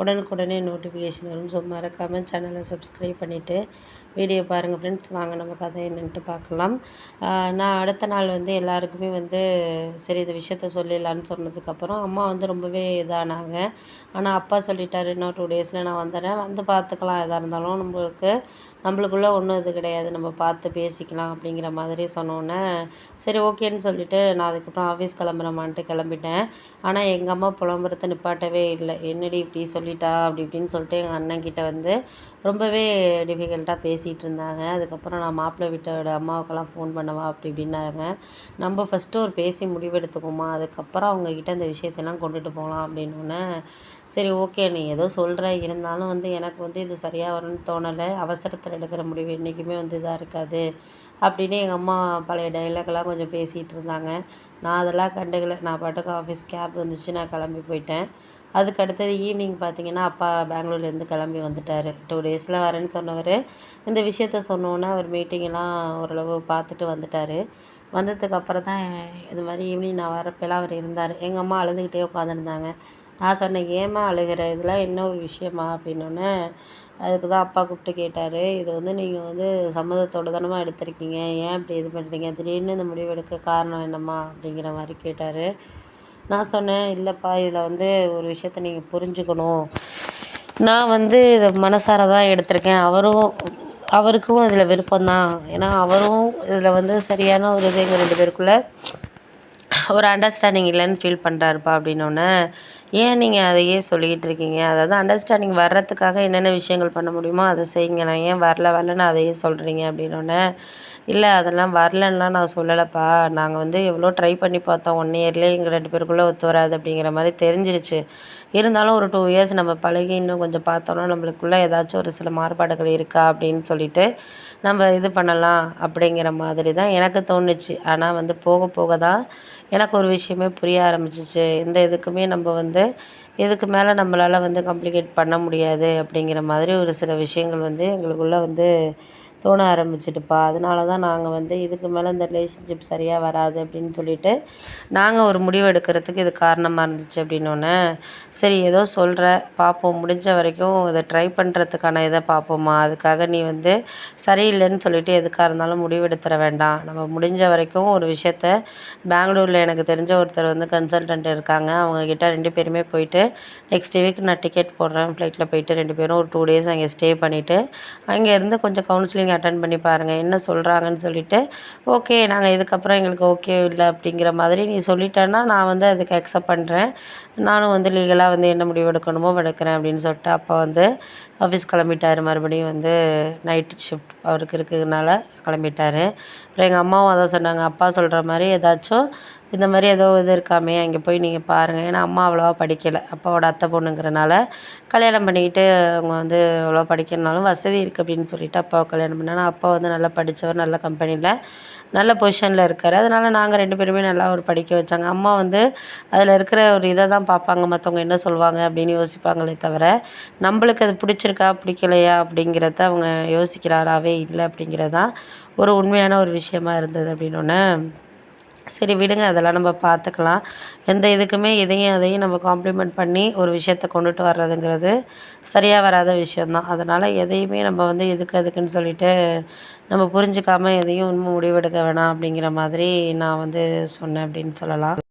உடனுக்குடனே நோட்டிஃபிகேஷன் வரும். ஸோ மறக்காமல் சேனலை சப்ஸ்கிரைப் பண்ணிவிட்டு வீடியோ பாருங்கள் ஃப்ரெண்ட்ஸ் வாங்க நம்ம கதை என்னென்ட்டு பார்க்கலாம். நான் அடுத்த நாள் வந்து எல்லாருக்குமே வந்து சரி இந்த விஷயத்த சொல்லிடலான்னு சொன்னதுக்கப்புறம் அம்மா வந்து ரொம்பவே இதானாங்க. ஆனால் அப்பா சொல்லிட்டாரு இன்னும் டூ டேஸில் நான் வந்துடுறேன் வந்து பார்த்துக்கலாம். எதாக இருந்தாலும் நம்மளுக்கு நம்மளுக்குள்ளே ஒன்றும் இது கிடையாது. நம்ம பார்த்து பேசிக்கலாம் அப்படிங்கிற மாதிரி சொன்னோன்னே சரி ஓகேன்னு சொல்லிவிட்டு நான் அதுக்கப்புறம் ஆஃபீஸ் கிளம்புறமான்ட்டு கிளம்பிட்டேன். ஆனால் எங்கள் அம்மா புலம்புறத்தை நிப்பாட்டவே இல்லை. என்னடி இப்படி சொல்லி சொல்லிட்டா அப்படி இப்படின்னு சொல்லிட்டு எங்கள் அண்ணன்கிட்ட வந்து ரொம்பவே டிஃபிகல்ட்டாக பேசிகிட்டு இருந்தாங்க. அதுக்கப்புறம் நான் மாப்பிள்ளை வீட்டோட அம்மாவுக்கெல்லாம் ஃபோன் பண்ணவா அப்படி இப்படின்னாங்க. நம்ம ஃபஸ்ட்டு ஒரு பேசி முடிவெடுத்துக்குமா அதுக்கப்புறம் அவங்கக்கிட்ட இந்த விஷயத்தெல்லாம் கொண்டுட்டு போகலாம் அப்படின்னோடனே சரி ஓகே நீ ஏதோ சொல்கிற இருந்தாலும் வந்து எனக்கு வந்து இது சரியாக வரும்னு தோணலை. அவசரத்தில் எடுக்கிற முடிவு என்றைக்குமே வந்து இதாக இருக்காது அப்படின்னு எங்கள் அம்மா பழைய டைலாக்லாம் கொஞ்சம் பேசிகிட்டு இருந்தாங்க. நான் அதெல்லாம் கண்டுக்கல. நான் பாட்டுக்கு ஆஃபீஸ் கேப் வந்துச்சு. நான் கிளம்பி போயிட்டேன். அதுக்கு அடுத்தது ஈவினிங் பார்த்தீங்கன்னா அப்பா பெங்களூர்லேருந்து கிளம்பி வந்துட்டார். டூ டேஸில் வரேன்னு சொன்னவர். இந்த விஷயத்த சொன்னோன்னே அவர் மீட்டிங்கெல்லாம் ஓரளவு பார்த்துட்டு வந்துட்டார். வந்ததுக்கு அப்புறம் தான் இது மாதிரி ஈவினிங் நான் வரப்பெல்லாம் அவர் இருந்தார். எங்கள் அம்மா அழுதுகிட்டே உட்காந்துருந்தாங்க நான் சொன்னேன் ஏம்மா அழுகிற? இதெல்லாம் என்ன ஒரு விஷயமா? அப்படின்னோடனே அதுக்கு தான் அப்பா கூப்பிட்டு கேட்டார். இது வந்து நீங்கள் வந்து சம்மதத்தோடு தானம்மா எடுத்திருக்கீங்க? ஏன் இப்படி இது பண்ணுறீங்க திடீர்னு இந்த முடிவு எடுக்க காரணம் என்னம்மா? அப்படிங்கிற மாதிரி கேட்டார். நான் சொன்னேன் இல்லைப்பா இதில் வந்து ஒரு விஷயத்த நீங்கள் புரிஞ்சுக்கணும். நான் வந்து இதை மனசார தான் எடுத்திருக்கேன். அவரும் அவருக்கும் இதில் விருப்பம் தான். ஏன்னா அவரும் இதில் வந்து சரியான ஒரு இது எங்கள் ரெண்டு பேருக்குள்ளே. ஒரு அண்டர்ஸ்டாண்டிங் இல்லைன்னு ஃபீல் பண்ணுறாருப்பா அப்படின்னோடனே ஏன் நீங்கள் அதையே சொல்லிக்கிட்டு இருக்கீங்க? அதாவது அண்டர்ஸ்டாண்டிங் வர்றதுக்காக என்னென்ன விஷயங்கள் பண்ண முடியுமோ அதை செய்யுங்க. நான் ஏன் வரல வரலன்னு அதையே சொல்கிறீங்க அப்படின்னோடனே இல்லை அதெல்லாம் வரலன்னுலாம் நான் சொல்லலைப்பா. நாங்கள் வந்து எவ்வளோ ட்ரை பண்ணி பார்த்தோம். ஒன் இயர்லேயே எங்கள் ரெண்டு பேருக்குள்ளே ஒத்து வராது அப்படிங்கிற மாதிரி தெரிஞ்சிருச்சு. இருந்தாலும் ஒரு டூ இயர்ஸ் நம்ம பழகி இன்னும் கொஞ்சம் பார்த்தோன்னா நம்மளுக்குள்ளே ஏதாச்சும் ஒரு சில மாறுபாடுகள் இருக்கா அப்படின்னு சொல்லிட்டு நம்ம இது பண்ணலாம் அப்படிங்கிற மாதிரி தான் எனக்கு தோணுச்சு. ஆனால் வந்து போக போக தான் எனக்கு ஒரு விஷயமே புரிய ஆரம்பிச்சிச்சு. இந்த இதுக்குமே நம்ம வந்து இதுக்கு மேலே நம்மளால் வந்து கம்ப்ளிகேட் பண்ண முடியாது அப்படிங்கிற மாதிரி ஒரு சில விஷயங்கள் வந்து எங்களுக்குள்ளே வந்து தோண ஆரம்பிச்சிட்டுப்பா. அதனால தான் நாங்கள் வந்து இதுக்கு மேலே இந்த ரிலேஷன்ஷிப் சரியாக வராது அப்படின்னு சொல்லிட்டு நாங்கள் ஒரு முடிவு எடுக்கிறதுக்கு இது காரணமாக இருந்துச்சு அப்படின்னோடனே சரி ஏதோ சொல்கிற பார்ப்போம் முடிஞ்ச வரைக்கும் இதை ட்ரை பண்ணுறதுக்கான இதை பார்ப்போம்மா அதுக்காக நீ வந்து சரியில்லைன்னு சொல்லிட்டு எதுக்காக இருந்தாலும் முடிவெடுத்துட வேண்டாம். நம்ம முடிஞ்ச வரைக்கும் ஒரு விஷயத்த பெங்களூரில் எனக்கு தெரிஞ்ச ஒருத்தர் வந்து கன்சல்டன்ட் இருக்காங்க. அவங்கக்கிட்ட ரெண்டு பேருமே போயிட்டு நெக்ஸ்ட் வீக் நான் டிக்கெட் போடுறேன். ஃப்ளைட்டில் போயிட்டு ரெண்டு பேரும் ஒரு டூ டேஸ் அங்கே ஸ்டே பண்ணிவிட்டு அங்கேருந்து கொஞ்சம் கவுன்சிலிங் நீங்கள் அட்டன் பண்ணி பாருங்கள் என்ன சொல்கிறாங்கன்னு சொல்லிவிட்டு ஓகே நாங்கள் இதுக்கப்புறம் எங்களுக்கு ஓகே இல்லை அப்படிங்கிற மாதிரி நீ சொல்லிட்டேன்னா நான் வந்து அதுக்கு அக்செப்ட் பண்ணுறேன் நானும் வந்து லீகலாக வந்து என்ன முடிவு எடுக்கணுமோ எடுக்கிறேன் அப்படின்னு சொல்லிட்டு அப்போ வந்து ஆஃபீஸ் கிளம்பிட்டார். மறுபடியும் வந்து நைட் ஷிஃப்ட் அவருக்கு இருக்கிறதுனால கிளம்பிட்டார். அப்புறம் எங்கள் அம்மாவும் அதான் சொன்னாங்க அப்பா சொல்கிற மாதிரி ஏதாச்சும் இந்த மாதிரி ஏதோ இது இருக்காமே அங்கே போய் நீங்கள் பாருங்கள் ஏன்னா அம்மா அவ்வளோவா படிக்கலை. அப்பாவோட அத்தை பொண்ணுங்கிறனால கல்யாணம் பண்ணிக்கிட்டு அவங்க வந்து அவ்வளோ படிக்கிறனாலும் வசதி இருக்குது அப்படின்னு சொல்லிட்டு அப்பாவை கல்யாணம் பண்ணாங்க அப்பா வந்து நல்லா படித்தவர் நல்ல கம்பெனியில் நல்ல பொசிஷனில் இருக்கார். அதனால் நாங்கள் ரெண்டு பேருமே நல்லா ஒரு படிக்க வச்சாங்க. அம்மா வந்து அதில் இருக்கிற ஒரு இதை தான் பார்ப்பாங்க. மற்றவங்க என்ன சொல்லுவாங்க அப்படின்னு யோசிப்பாங்களே தவிர நம்மளுக்கு அது பிடிச்சிருக்கா பிடிக்கலையா அப்படிங்கிறத அவங்க யோசிக்கிறாராவே இல்லை அப்படிங்கிறது தான் ஒரு உண்மையான ஒரு விஷயமா இருந்தது அப்படின்னோடனே சரி விடுங்க. அதெல்லாம் நம்ம பார்த்துக்கலாம். எந்த இதுக்குமே இதையும் அதையும் நம்ம காம்ப்ளிமெண்ட் பண்ணி ஒரு விஷயத்த கொண்டுட்டு வர்றதுங்கிறது சரியாக வராத விஷயந்தான் அதனால் எதையுமே நம்ம வந்து எதுக்கு அதுக்குன்னு சொல்லிட்டு நம்ம புரிஞ்சுக்காம எதையும் இன்னும் முடிவெடுக்க வேணாம் அப்படிங்கிற மாதிரி நான் வந்து சொன்னேன் அப்படின்னு சொல்லலாம்.